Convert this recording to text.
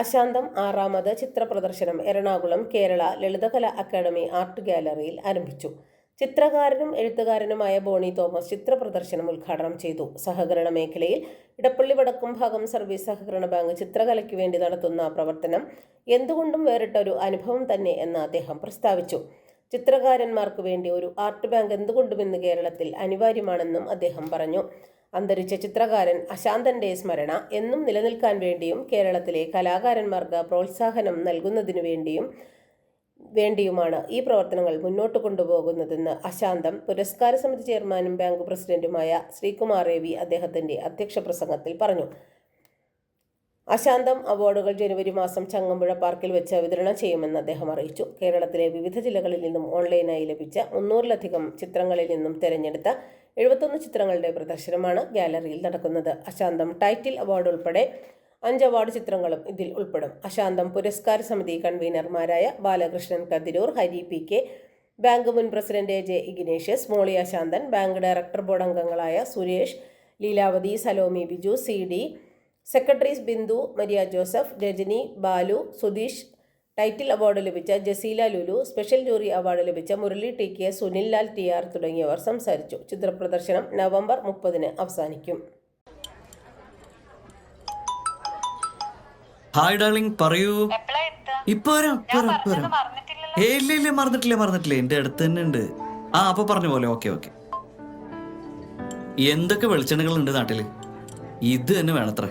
അശാന്തം ആറാമത് ചിത്ര പ്രദർശനം എറണാകുളം കേരള ലളിതകല അക്കാദമി ആർട്ട് ഗാലറിയിൽ ആരംഭിച്ചു. ചിത്രകാരനും എഴുത്തുകാരനുമായ ബോണി തോമസ് ചിത്ര പ്രദർശനം ഉദ്ഘാടനം ചെയ്തു. സഹകരണ മേഖലയിൽ ഇടപ്പള്ളി വടക്കും ഭാഗം സർവീസ് സഹകരണ ബാങ്ക് ചിത്രകലയ്ക്ക് വേണ്ടി നടത്തുന്ന പ്രവർത്തനം എന്തുകൊണ്ടും വേറിട്ട ഒരു അനുഭവം തന്നെ എന്ന് അദ്ദേഹം പ്രസ്താവിച്ചു. ചിത്രകാരന്മാർക്ക് വേണ്ടി ഒരു ആർട്ട് ബാങ്ക് എന്തുകൊണ്ടും ഇന്ന് കേരളത്തിൽ അനിവാര്യമാണെന്നും അദ്ദേഹം പറഞ്ഞു. അന്തരിച്ച ചിത്രകാരൻ അശാന്തന്റെ സ്മരണ എന്നും നിലനിൽക്കാൻ വേണ്ടിയും കേരളത്തിലെ കലാകാരന്മാർക്ക് പ്രോത്സാഹനം നൽകുന്നതിനു വേണ്ടിയും വേണ്ടിയുമാണ് ഈ പ്രവർത്തനങ്ങൾ മുന്നോട്ട് കൊണ്ടുപോകുന്നതെന്ന് അശാന്തം പുരസ്കാര സമിതി ചെയർമാനും ബാങ്ക് പ്രസിഡന്റുമായ ശ്രീകുമാർ രവി അദ്ദേഹത്തിന്റെ അധ്യക്ഷ പ്രസംഗത്തിൽ പറഞ്ഞു. അശാന്തം അവാർഡുകൾ ജനുവരി മാസം ചങ്ങമ്പുഴ പാർക്കിൽ വെച്ച് വിതരണം ചെയ്യുമെന്ന് അദ്ദേഹം അറിയിച്ചു. കേരളത്തിലെ വിവിധ ജില്ലകളിൽ നിന്നും ഓൺലൈനായി ലഭിച്ച മുന്നൂറിലധികം ചിത്രങ്ങളിൽ നിന്നും തിരഞ്ഞെടുത്ത എഴുപത്തൊന്ന് ചിത്രങ്ങളുടെ പ്രദർശനമാണ് ഗാലറിയിൽ നടക്കുന്നത്. അശാന്തം ടൈറ്റിൽ അവാർഡ് ഉൾപ്പെടെ അഞ്ച് അവാർഡ് ചിത്രങ്ങളും ഇതിൽ ഉൾപ്പെടും. അശാന്തം പുരസ്കാര സമിതി കൺവീനർമാരായ Balakrishnan Kathiroor Hari P K bank മുൻ president J Ignatius Molly Ashanthan bank director board അംഗങ്ങളായ Suresh Leelavathi Salome Biju C D secretaries Bindu Maria Joseph Rajani Balu Sudheesh. Title award ലഭിച്ച Jaseela Lulu special jury award ലഭിച്ച Murali T K Sunil Lal T R തുടങ്ങിയവർ സംസാരിച്ചു. ചിത്രപ്രദർശനം November മുപ്പതിന് അവസാനിക്കും. Hi darling പറയൂ? ഇപ്പൊ വരാം. ഇല്ല ഇല്ല മറന്നിട്ടില്ല മറന്നിട്ടില്ല. എന്റെ അടുത്ത് തന്നെ ഉണ്ട്. ആ അപ്പൊ പറഞ്ഞ പോലെ ഓക്കെ ഓക്കെ. എന്തൊക്കെ വെളിച്ചെണ്ണകൾ ഉണ്ട് നാട്ടിൽ? ഇത് തന്നെ വേണത്രേ.